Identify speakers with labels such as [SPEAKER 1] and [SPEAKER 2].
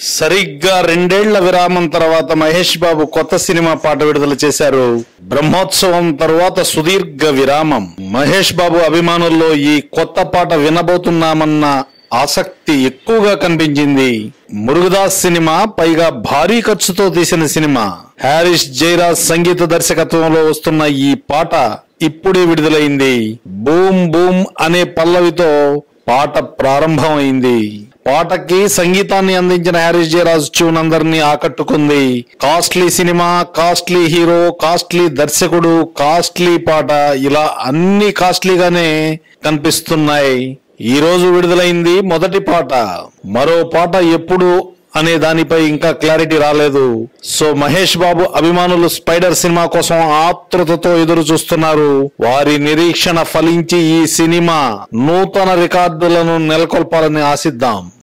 [SPEAKER 1] సరిగ్గా రెండేళ్ళ విరామం తర్వాత మహేష్ బాబు కొత్త సినిమా పాట విడుదల చేశారు. బ్రహ్మోత్సవం తర్వాత సుదీర్ఘ విరామం. మహేష్ బాబు అభిమానుల్లో ఈ కొత్త పాట వినబోతున్నామన్న ఆసక్తి ఎక్కువగా కనిపించింది. మురుగదాస్ సినిమా పైగా భారీ ఖర్చుతో తీసిన సినిమా. హారిస్ జైరాజ్ సంగీత దర్శకత్వంలో వస్తున్న ఈ పాట ఇప్పుడే విడుదలైంది. బూమ్ బూమ్ అనే పల్లవితో పాట ప్రారంభమైంది. పాటకి సంగీతాన్ని అందించిన హ్యారీస్ జయరాజ్ ట్యూన్ అందరినీ ఆకట్టుకుంది. Costly cinema costly hero costly దర్శకుడు కాస్ట్లీ పాట ఇలా అన్ని కాస్ట్లీగానే కనిపిస్తున్నాయి. ఈ రోజు విడుదలైంది మొదటి పాట. మరో పాట ఎప్పుడు అనే దానిపై ఇంకా క్లారిటీ రాలేదు. సో మహేష్ బాబు అభిమానులు స్పైడర్ సినిమా కోసం ఆతృతతో ఎదురు చూస్తున్నారు వారి నిరీక్షణ ఫలించి ఈ సినిమా నూతన రికార్డులను నెలకొల్పాలని ఆశిద్దాం.